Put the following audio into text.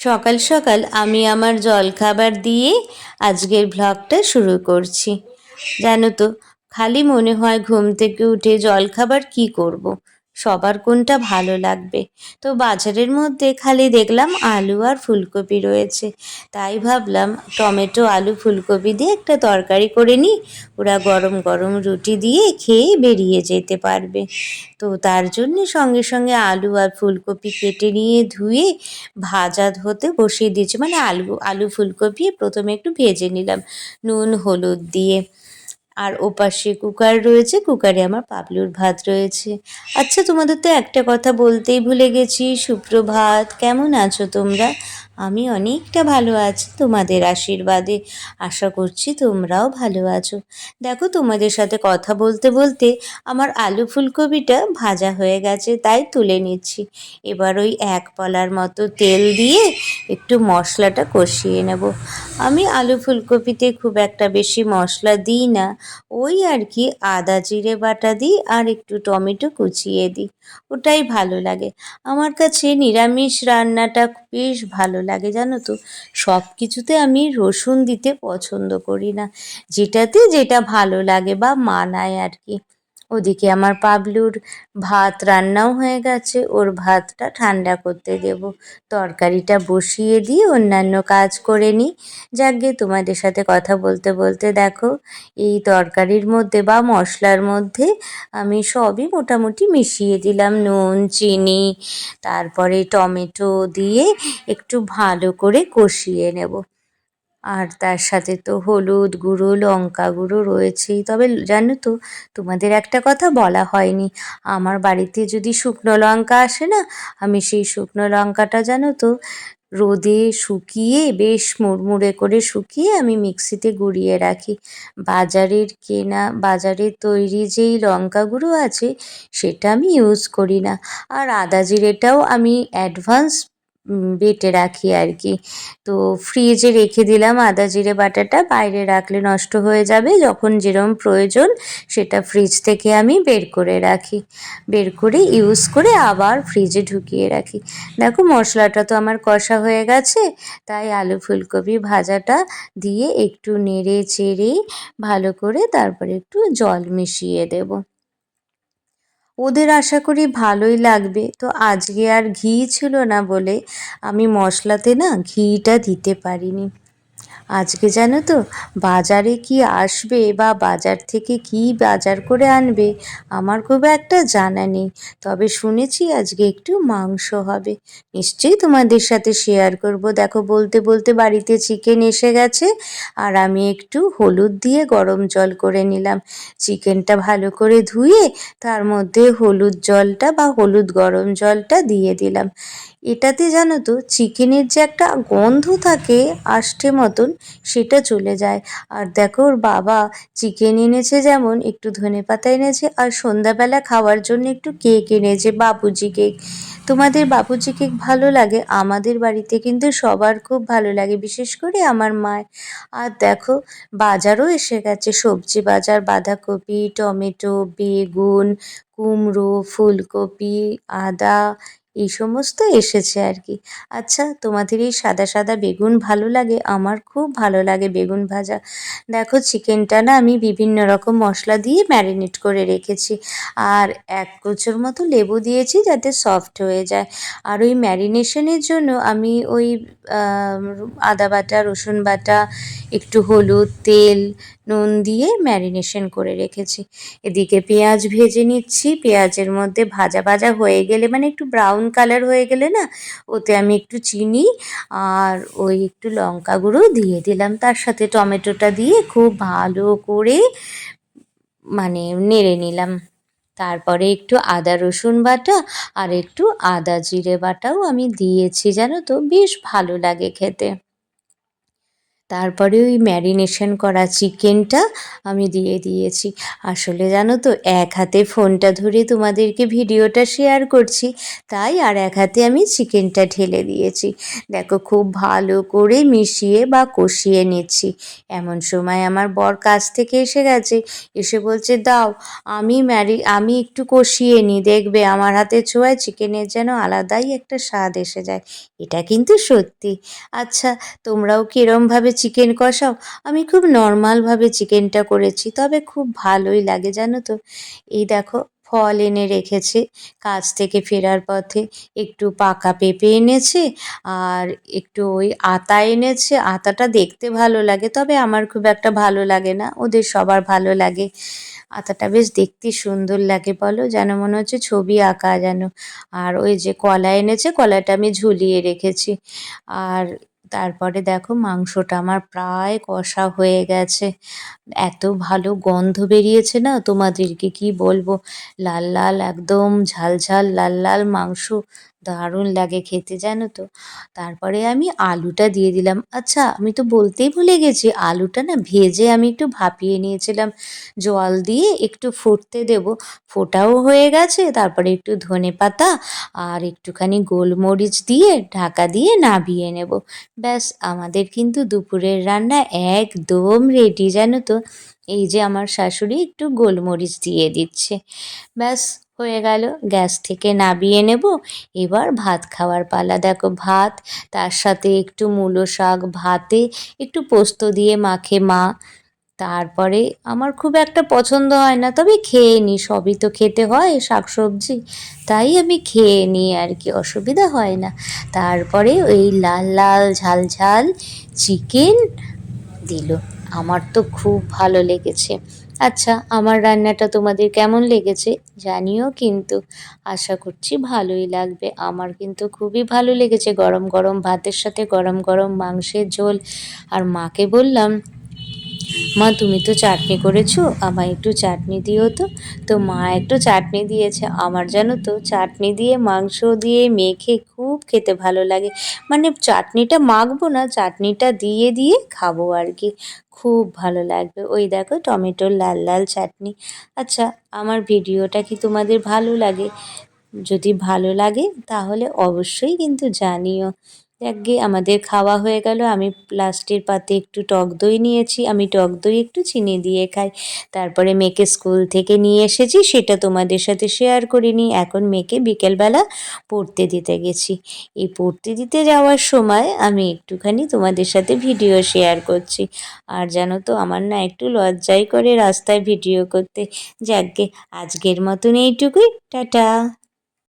সকাল সকাল আমি আমার জলখাবার দিয়ে আজকের ভ্লগটা শুরু করছি জানো তো, খালি মনে হয় ঘুম থেকে উঠে জলখাবার কি করব। সবার কোনটা ভালো লাগবে? তো বাজারের মধ্যে খালি দেখলাম আলু আর ফুলকপি রয়েছে। তাই ভাবলাম টমেটো, আলু, ফুলকপি দিয়ে একটা তরকারি করে নিই। ওরা গরম গরম রুটি দিয়ে খেয়ে বেরিয়ে যেতে পারবে। তো তার জন্যে সঙ্গে সঙ্গে আলু আর ফুলকপি কেটে নিয়ে ধুয়ে ভাজা হতে বসিয়ে দিয়েছি। মানে আলু আলু, ফুলকপি প্রথমে একটু ভেজে নিলাম নুন, হলুদ দিয়ে। আর ওপাশে কুকার রয়েছে, কুকারে আমার পাবলুর ভাত রয়েছে। আচ্ছা তোমাদের তো একটা কথা বলতেই ভুলে গেছি, সুপ্রভাত, কেমন আছো তোমরা? আমি অনেকটা ভালো আছি তোমাদের আশীর্বাদে। আশা করছি তোমরাও ভালো আছো। দেখো তোমাদের সাথে কথা বলতে বলতে আমার আলু ফুলকপিটা ভাজা হয়ে গেছে, তাই তুলে নিচ্ছি। এবার ওই এক পলার মতো তেল দিয়ে একটু মশলাটা কষিয়ে নেব। আমি আলু ফুলকপিতে খুব একটা বেশি মশলা দিই না। ওই আর কি আদা জিরে বাটা দিই আর একটু টমেটো কুচিয়ে দিই। ওটাই ভালো লাগে। আমার কাছে নিরামিষ রান্নাটা বেশ ভালো লাগে, জানো তো। সব কিছুতে আমি রসুন দিতে পছন্দ করি না। যেটাতে যেটা ভালো লাগে বা মানায় আর কি। ওদিকে আমার পাবলুর ভাত রান্নাও হয়ে গেছে, ওর ভাতটা ঠান্ডা করতে দেব। তরকারিটা বসিয়ে দিয়ে অন্যান্য কাজ করে নিই যাকগে তোমাদের সাথে কথা বলতে বলতে দেখো, এই তরকারির মধ্যে বা মশলার মধ্যে আমি সবই মোটামুটি মিশিয়ে দিলাম। নুন, চিনি, তারপরে টমেটো দিয়ে একটু ভালো করে কষিয়ে নেব। আর তার সাথে তো হলুদ গুঁড়ো, লঙ্কা গুঁড়ো রয়েছেই। তবে জানো তো, তোমাদের একটা কথা বলা হয়নি। আমার বাড়িতে যদি শুকনো লঙ্কা আসে না, আমি সেই শুকনো লঙ্কাটা জানো তো, রোদে শুকিয়ে বেশ মুড়মুড়ে করে শুকিয়ে আমি মিক্সিতে গুঁড়িয়ে রাখি। বাজারের কেনা বাজারের তৈরি যেই লঙ্কা গুঁড়ো আছে, সেটা আমি ইউজ করি না। আর আদা জিরেটাও আমি অ্যাডভান্স বেটে রাখি আর কি তো ফ্রিজে রেখে দিলাম আদা, জিরে, বাটাটা। বাইরে রাখলে নষ্ট হয়ে যাবে। যখন যেরম প্রয়োজন সেটা ফ্রিজ থেকে আমি বের করে রাখি। বের করে ইউজ করে আবার ফ্রিজে ঢুকিয়ে রাখি। দেখো মশলাটা তো আমার কষা হয়ে গেছে। তাই আলু ফুলকপি ভাজাটা দিয়ে একটু নেড়ে চেড়ে ভালো করে তারপরে একটু জল মিশিয়ে দেবো। ওদের আশা করি ভালোই লাগবে। তো আজকে আর ঘি ছিল না বলে আমি মশলাতে না ঘিটা দিতে পারিনি। আজকে জানো তো, বাজারে কি আসবে বা বাজার থেকে কি বাজার করে আনবে, আমার খুব একটা জানা নেই। তবে শুনেছি আজকে একটু মাংস হবে। নিশ্চয়ই তোমাদের সাথে শেয়ার করব। দেখো, বলতে বলতে বাড়িতে চিকেন এসে গেছে, আর আমি একটু হলুদ দিয়ে গরম জল করে নিলাম। চিকেনটা ভালো করে ধুয়ে তার মধ্যে হলুদ জলটা বা হলুদ গরম জলটা দিয়ে দিলাম। এটাতে জানো তো চিকেনের যে একটা গন্ধ থাকে আষ্টে মতন সেটা চলে যায়। আর দেখো, ওর বাবা চিকেন এনেছে যেমন, একটু ধনে পাতা এনেছে, আর সন্ধ্যাবেলা খাওয়ার জন্য একটু কেক এনেছে, বাবুজি কেক তোমাদের বাবুজি কেক ভালো লাগে? আমাদের বাড়িতে কিন্তু সবার খুব ভালো লাগে, বিশেষ করে আমার মায় আর দেখো, বাজারও এসে গেছে, সবজি বাজার, বাঁধাকপি, টমেটো, বেগুন, কুমড়ো, ফুলকপি, আদা এই সমস্ত এসেছে আর কি। আচ্ছা তোমাদের এই সাদা সাদা বেগুন ভালো লাগে? আমার খুব ভালো লাগে বেগুন ভাজা। দেখো চিকেনটা না আমি বিভিন্ন রকম মশলা দিয়ে ম্যারিনেট করে রেখেছি। আর এক কোচোর মতো লেবু দিয়েছি যাতে সফট হয়ে যায়। আর ওই ম্যারিনেশনের জন্য আমি ওই আদা বাটা, রসুন বাটা, একটু হলুদ, তেল নুন দিয়ে ম্যারিনেশন করে রেখেছি। এদিকে পেঁয়াজ ভেজে নিচ্ছি। পেঁয়াজের মধ্যে ভাজা ভাজা হয়ে গেলে মানে একটু ব্রাউন কালার হয়ে গেলে না, ওতে আমি একটু চিনি আর ওই একটু লঙ্কা গুঁড়ো দিয়ে দিলাম। তার সাথে টমেটোটা দিয়ে খুব ভালো করে মানে নেড়ে নিলাম। তারপরে একটু আদা রসুন বাটা আর একটু আদা জিরে বাটাও আমি দিয়েছি, জানো তো? বেশ ভালো লাগে খেতে। তারপরে ওই ম্যারিনেশন করা চিকেনটা আমি দিয়ে দিয়েছি। আসলে জানো তো, এক হাতে ফোনটা ধরে তোমাদেরকে ভিডিওটা শেয়ার করছি, তাই আর এক হাতে আমি চিকেনটা ঢেলে দিয়েছি। দেখো, খুব ভালো করে মিশিয়ে বা কষিয়ে নিচ্ছি। এমন সময় আমার বর কাছ থেকে এসে গেছে, এসে বলছে, দাও, আমি ম্যারি আমি একটু কষিয়ে নিই দেখবে আমার হাতে ছোঁয়ায় চিকেনের যেন আলাদাই একটা স্বাদ এসে যায়। এটা কিন্তু সত্যি। আচ্ছা তোমরাও কীরমভাবে চিকেন কষাও? আমি খুব নর্মালভাবে চিকেনটা করেছি, তবে খুব ভালোই লাগে, জানো তো? এই দেখো, ফল এনে রেখেছে, কাজ থেকে ফেরার পথে একটু পাকা পেঁপে এনেছে, আর একটু ওই আতা এনেছে, আতাটা দেখতে ভালো লাগে, তবে আমার খুব একটা ভালো লাগে না, ওদের সবার ভালো লাগে। আতাটা বেশ দেখতে সুন্দর লাগে, বলো, যেন মনে হচ্ছে ছবি আঁকা যেন। আর ওই যে কলা এনেছে, কলাটা আমি ঝুলিয়ে রেখেছি। আর তারপরে দেখো মাংসটা আমার প্রায় কষা হয়ে গেছে। এত ভালো গন্ধ বেরিয়েছে না তোমাদেরকে কি বলব? লাল লাল, একদম ঝাল ঝাল, লাল লাল মাংস। দারুণ লাগে খেতে, জানো তো। তারপরে আমি আলুটা দিয়ে দিলাম। আচ্ছা আমি তো বলতেই ভুলে গেছি, আলুটা না ভেজে আমি একটু ভাপিয়ে নিয়েছিলাম। জল দিয়ে একটু ফুটতে দেব। ফোটাও হয়ে গেছে, তারপরে একটু ধনে পাতা আর একটুখানি গোলমরিচ দিয়ে ঢাকা দিয়ে নাবিয়ে নেব। ব্যাস, আমাদের কিন্তু দুপুরের রান্না একদম রেডি জানো তো। এই যে আমার শাশুড়ি একটু গোলমরিচ দিয়ে দিচ্ছে। ব্যাস হয়ে গেল। গ্যাস থেকে নাবিয়ে নেব। এবার ভাত খাওয়ার পালা। দেখো ভাত, তার সাথে একটু মূলো শাক, ভাতে একটু পোস্ত দিয়ে মাখে মা। তারপরে আমার খুব একটা পছন্দ হয় না, তবে খেয়ে নিই সবই তো খেতে হয় শাক সবজি তাই আমি খেয়ে নিই আর কি, অসুবিধা হয় না। তারপরে ওই লাল লাল, ঝাল ঝাল, চিকেন দিল। আমার তো খুব ভালো লেগেছে। আচ্ছা আমার রান্নাটা তোমাদের কেমন লেগেছে জানিও কিন্তু। আশা করছি ভালোই লাগবে। আমার কিন্তু খুবই ভালো লেগেছে গরম গরম ভাতের সাথে গরম গরম মাংসের ঝোল। আর মাকে বললাম মা, তুমি তো চাটনি করেছ, আমায় একটু চাটনি দিও তো। তো মা একটু চাটনি দিয়েছে, আমার জানো তো, চাটনি দিয়ে, মাংস দিয়ে মেখে খুব খেতে ভালো লাগে। মানে চাটনিটা মাখবো না, চাটনিটা দিয়ে দিয়ে খাব আর কি। খুব ভালো লাগবে। ওই দেখো টমেটোর লাল লাল চাটনি। আচ্ছা আমার ভিডিওটা কি তোমাদের ভালো লাগে? যদি ভালো লাগে, তাহলে অবশ্যই কিন্তু জানিও। একগে আমাদের খাওয়া হয়ে গেল। আমি প্লাস্টির পাতে একটু টক দই নিয়েছি। আমি টক দই একটু চিনি দিয়ে খাই। তারপরে মেয়েকে স্কুল থেকে নিয়ে এসেছি। সেটা তোমাদের সাথে শেয়ার করিনি। এখন মেয়েকে বিকেলবেলা পড়তে দিতে গেছি। এই পড়তে দিতে যাওয়ার সময় আমি একটুখানি তোমাদের সাথে ভিডিও শেয়ার করছি। আর জানো তো, আমার না একটু লজ্জাই করে রাস্তায় ভিডিও করতে। যাকগে, আজকের মতন এইটুকুই। টাটা।